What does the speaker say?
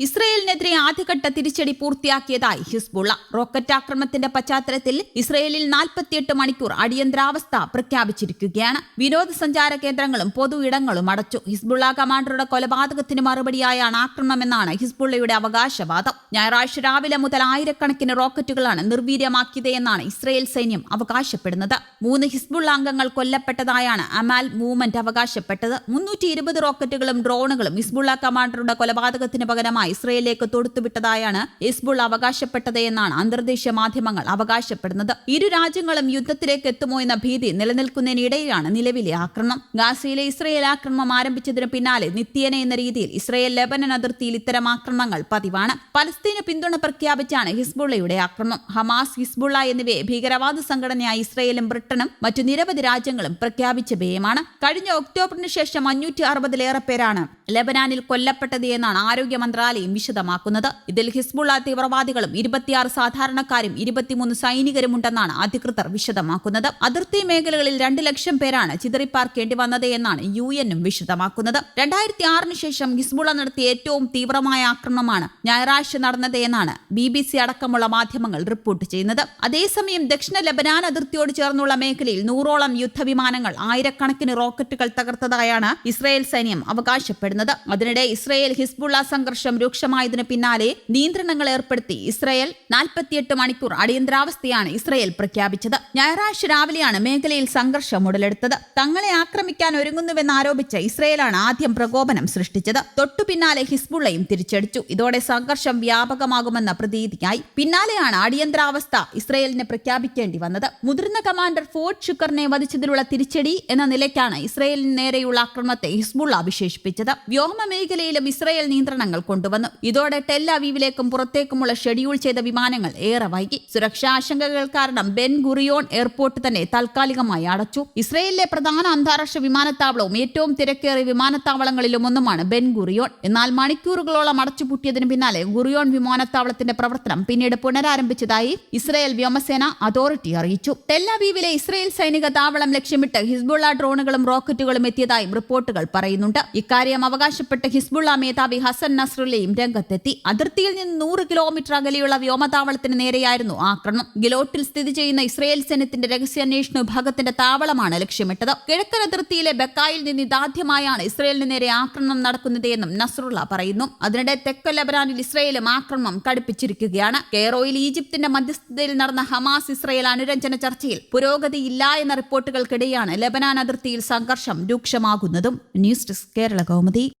ഇസ്രയേലിനെതിരെ ആദ്യഘട്ട തിരിച്ചടി പൂർത്തിയാക്കിയതായി Hezbollah. Rocket ആക്രമണത്തിന്റെ പശ്ചാത്തലത്തിൽ ഇസ്രയേലിൽ നാൽപ്പത്തിയെട്ട് മണിക്കൂർ അടിയന്തരാവസ്ഥ പ്രഖ്യാപിച്ചിരിക്കുകയാണ്. വിനോദസഞ്ചാര കേന്ദ്രങ്ങളും പൊതു ഇടങ്ങളും അടച്ചു. ഹിസ്ബുള്ള കമാൻഡറുടെ കൊലപാതകത്തിന് മറുപടിയായാണ് ആക്രമണമെന്നാണ് ഹിസ്ബുള്ളയുടെ അവകാശവാദം. ഞായറാഴ്ച രാവിലെ മുതൽ ആയിരക്കണക്കിന് റോക്കറ്റുകളാണ് നിർവീര്യമാക്കിയതെന്നാണ് ഇസ്രയേൽ സൈന്യം അവകാശപ്പെടുന്നത്. മൂന്ന് ഹിസ്ബുള്ള അംഗങ്ങൾ കൊല്ലപ്പെട്ടതായാണ് അമാൽ മൂവ്മെന്റ് അവകാശപ്പെട്ടത്. മുന്നൂറ്റി റോക്കറ്റുകളും ഡ്രോണുകളും ഹിസ്ബുള്ള കമാൻഡറുടെ കൊലപാതകത്തിന് പകരമായി ഇസ്രയേലിലേക്ക് തൊടുത്തുവിട്ടതായാണ് ഹിസ്ബുൾ അവകാശപ്പെട്ടത് എന്നാണ് അന്തർദേശീയ മാധ്യമങ്ങൾ അവകാശപ്പെടുന്നത്. ഇരു രാജ്യങ്ങളും യുദ്ധത്തിലേക്ക് എത്തുമോ എന്ന ഭീതി നിലനിൽക്കുന്നതിനിടയിലാണ് നിലവിലെ ആക്രമണം. ഗാസയിലെ ഇസ്രയേൽ ആക്രമണം ആരംഭിച്ചതിന് പിന്നാലെ നിത്യേന എന്ന രീതിയിൽ ഇസ്രയേൽ ലെബനൻ അതിർത്തിയിൽ ഇത്തരം ആക്രമണങ്ങൾ പതിവാണ്. പലസ്തീന് പിന്തുണ പ്രഖ്യാപിച്ചാണ് ഹിസ്ബുള്ളയുടെ ആക്രമണം ഹമാസ് ഹിസ്ബുള്ള എന്നിവയെ ഭീകരവാദ സംഘടനയായി ഇസ്രയേലും ബ്രിട്ടനും മറ്റു നിരവധി രാജ്യങ്ങളും പ്രഖ്യാപിച്ച വ്യയമാണ് കഴിഞ്ഞ ഒക്ടോബറിന് ശേഷം അഞ്ഞൂറ്റി അറുപതിലേറെ പേരാണ് ലെബനാനിൽ കൊല്ലപ്പെട്ടത് എന്നാണ് ആരോഗ്യ മന്ത്രാലയം വിശദമാക്കുന്നത്. ഇതിൽ ഹിസ്ബുള്ള തീവ്രവാദികളും ഇരുപത്തിയാറ് സാധാരണക്കാരും ഇരുപത്തിമൂന്ന് സൈനികരുമുണ്ടെന്നാണ് അധികൃതർ വിശദമാക്കുന്നത്. അതിർത്തി മേഖലകളിൽ രണ്ട് ലക്ഷം പേരാണ് ചിതറിപ്പാർക്കേണ്ടി വന്നത് എന്നാണ് യു എന്നും വിശദമാക്കുന്നത്. രണ്ടായിരത്തി ആറിന് ശേഷം ഹിസ്ബുള്ള നടത്തിയ ഏറ്റവും തീവ്രമായ ആക്രമണമാണ് ഞായറാഴ്ച നടന്നത് എന്നാണ് ബി ബി സി അടക്കമുള്ള മാധ്യമങ്ങൾ റിപ്പോർട്ട് ചെയ്യുന്നത്. അതേസമയം ദക്ഷിണ ലബനാൻ അതിർത്തിയോട് ചേർന്നുള്ള മേഖലയിൽ നൂറോളം യുദ്ധവിമാനങ്ങൾ ആയിരക്കണക്കിന് റോക്കറ്റുകൾ തകർത്തതായാണ് ഇസ്രായേൽ സൈന്യം അവകാശപ്പെടുന്നത്. അതിനിടെ ഇസ്രായേൽ ഹിസ്ബുള്ള സംഘർഷം രൂക്ഷമായതിനു പിന്നാലെ നിയന്ത്രണങ്ങൾ ഏർപ്പെടുത്തി ഇസ്രായേൽ നാൽപ്പത്തിയെട്ട് മണിക്കൂർ അടിയന്തരാവസ്ഥയാണ് ഇസ്രായേൽ പ്രഖ്യാപിച്ചത്. ഞായറാഴ്ച രാവിലെയാണ് മേഖലയിൽ സംഘർഷം ഉടലെടുത്തത്. തങ്ങളെ ആക്രമിക്കാൻ ഒരുങ്ങുന്നുവെന്ന് ആരോപിച്ച് ഇസ്രായേലാണ് ആദ്യം പ്രകോപനം സൃഷ്ടിച്ചത്. തൊട്ടു പിന്നാലെ ഹിസ്ബുള്ളയും തിരിച്ചടിച്ചു. ഇതോടെ സംഘർഷം വ്യാപകമാകുമെന്ന പ്രതീതിയായി പിന്നാലെയാണ് അടിയന്തരാവസ്ഥ ഇസ്രായേലിന് പ്രഖ്യാപിക്കേണ്ടി വന്നത്. മുതിർന്ന കമാൻഡർ ഫോർട്ട് ഷുക്കറിനെ വധിച്ചതിലുള്ള തിരിച്ചടി എന്ന നിലയ്ക്കാണ് ഇസ്രായേലിന് നേരെയുള്ള ആക്രമണത്തെ ഹിസ്ബുള്ള വിശേഷിപ്പിച്ചത്. വ്യോമ മേഖലയിലും ഇസ്രായേൽ നിയന്ത്രണങ്ങൾ കൊണ്ടുവന്നു. ഇതോടെ ടെൽ പുറത്തേക്കുമുള്ള ഷെഡ്യൂൾ ചെയ്ത വിമാനങ്ങൾ ഏറെ വൈകി. സുരക്ഷാ ആശങ്കകൾ കാരണം ബെൻ ഗുറിയോൺ എയർപോർട്ട് തന്നെ താൽക്കാലികമായി അടച്ചു. ഇസ്രയേലിലെ പ്രധാന അന്താരാഷ്ട്ര വിമാനത്താവളവും ഏറ്റവും തിരക്കേറിയ വിമാനത്താവളങ്ങളിലും ഒന്നുമാണ് ബെൻ ഗുറിയോൺ. എന്നാൽ മണിക്കൂറുകളോളം അടച്ചുപൂട്ടിയതിനു പിന്നാലെ ഗുറിയോൺ വിമാനത്താവളത്തിന്റെ പ്രവർത്തനം പിന്നീട് പുനരാരംഭിച്ചതായി ഇസ്രയേൽ വ്യോമസേന അതോറിറ്റി അറിയിച്ചു. ടെല്ലവീവിലെ ഇസ്രയേൽ സൈനിക താവളം ലക്ഷ്യമിട്ട് ഹിസ്ബുള്ള ഡ്രോണുകളും റോക്കറ്റുകളും എത്തിയതായും റിപ്പോർട്ടുകൾ പറയുന്നുണ്ട്. ഇക്കാര്യം അവകാശപ്പെട്ട് ഹിസ്ബുള്ള മേധാവി ഹസൻ നസ്രുല്ലയും രംഗത്തെത്തി. അതിർത്തിയിൽ നിന്ന് നൂറ് കിലോമീറ്റർ അകലെയുള്ള വ്യോമതാവളത്തിന് നേരെയായിരുന്നു ആക്രമണം. ഗിലോട്ടിൽ സ്ഥിതി ചെയ്യുന്ന ഇസ്രയേൽ സൈന്യത്തിന്റെ രഹസ്യാന്വേഷണ വിഭാഗത്തിന്റെ താവളമാണ് ലക്ഷ്യമിട്ടത്. കിഴക്കൻ അതിർത്തിയിലെ ബക്കായിൽ നിന്ന് ഇതാദ്യമായാണ് ഇസ്രയേലിന് നേരെ ആക്രമണം നടക്കുന്നത് എന്നും പറയുന്നു. അതിനിടെ തെക്കൻ ലബനാനിൽ ഇസ്രയേലും ആക്രമണം കടുപ്പിച്ചിരിക്കുകയാണ്. കെയറോയിൽ ഈജിപ്തിന്റെ മധ്യസ്ഥതയിൽ നടന്ന ഹമാസ് ഇസ്രയേൽ അനുരഞ്ജന ചർച്ചയിൽ പുരോഗതി ഇല്ല എന്ന റിപ്പോർട്ടുകൾക്കിടെയാണ് ലബനാൻ അതിർത്തിയിൽ സംഘർഷം രൂക്ഷമാകുന്നതും. News desk Kerala Kaumudi.